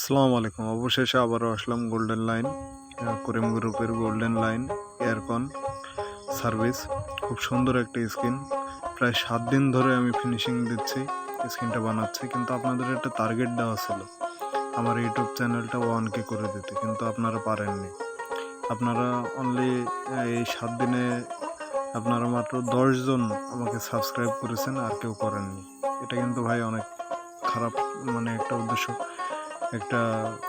আসসালামু আলাইকুম। অবশেষে আবারও আসলাম গোল্ডেন লাইন করিম গ্রুপের গোল্ডেন লাইন এয়ারকন সার্ভিস খুব সুন্দর একটা স্ক্রিন প্রায় সাত দিন ধরে আমি ফিনিশিং দিচ্ছি স্ক্রিনটা বানাচ্ছি, কিন্তু আপনাদের একটা টার্গেট দেওয়া ছিল। আমার ইউটিউব চ্যানেলটা ওয়ান কে করে দিতে, কিন্তু আপনারা পারেননি। আপনারা অনলি এই সাত দিনে আপনারা মাত্র দশজন আমাকে সাবস্ক্রাইব করেছেন, আর কেউ করেননি। এটা কিন্তু ভাই অনেক খারাপ মানে একটা উদ্দেশ্য। একটা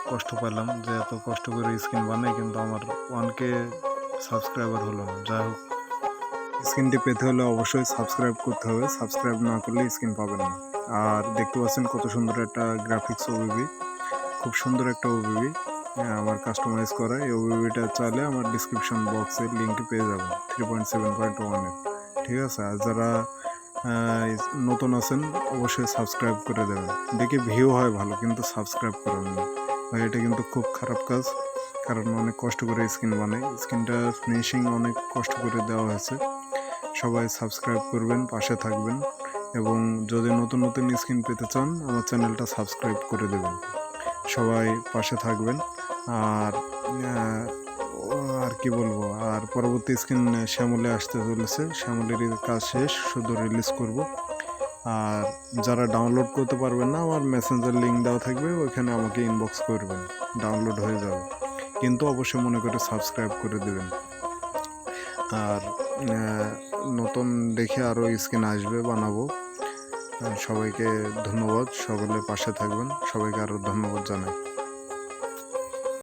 কষ্ট পেলাম যে এত কষ্ট করে স্ক্রিন বানাই, কিন্তু আমার ওয়ান কে সাবস্ক্রাইবার হলো না। যাই হোক স্ক্রিনটি পেতে হলে অবশ্যই সাবস্ক্রাইব করতে হবে। সাবস্ক্রাইব না করলে স্ক্রিন পাবেন না। আর দেখতে পাচ্ছেন কত সুন্দর একটা গ্রাফিক্স ওবিবি খুব সুন্দর একটা ওবিবি আমার কাস্টমাইজ করা। এই ওবিবিটা চাইলে আমার ডিসক্রিপশন বক্সে লিঙ্কে পেয়ে যাবেন থ্রি পয়েন্ট সেভেন পয়েন্ট ওয়ানের ঠিক আছে? আর যারা নতুন আছেন, অবশ্যই সাবস্ক্রাইব করে দেবেন। দেখি ভিউ হয় ভালো, কিন্তু সাবস্ক্রাইব করেন না। ভাই এটা কিন্তু খুব খারাপ কাজ, কারণ অনেক কষ্ট করে স্ক্রিন বানাই। স্ক্রিনটা ফিনিশিং অনেক কষ্ট করে দেওয়া হয়েছে। সবাই সাবস্ক্রাইব করবেন, পাশে থাকবেন। এবং যদি নতুন নতুন স্ক্রিন পেতে চান, আমার চ্যানেলটা সাবস্ক্রাইব করে দেবেন। সবাই পাশে থাকবেন। আর কি বলব? আর পরবর্তী স্ক্রিন শ্যামলে আসতে চলেছে। শ্যামলের কাজ শেষ, শুধু রিলিজ করব। আর যারা ডাউনলোড করতে পারবেন না, আমার মেসেঞ্জার লিঙ্ক দেওয়া থাকবে, ওইখানে আমাকে ইনবক্স করবেন। ডাউনলোড হয়ে যাবে। কিন্তু অবশ্যই মনে করে সাবস্ক্রাইব করে দেবেন। আর নতুন দেখে আরও স্ক্রিন আসবে, বানাবো। সবাইকে ধন্যবাদ। সকলে পাশে থাকবেন। সবাইকে আরও ধন্যবাদ জানাই।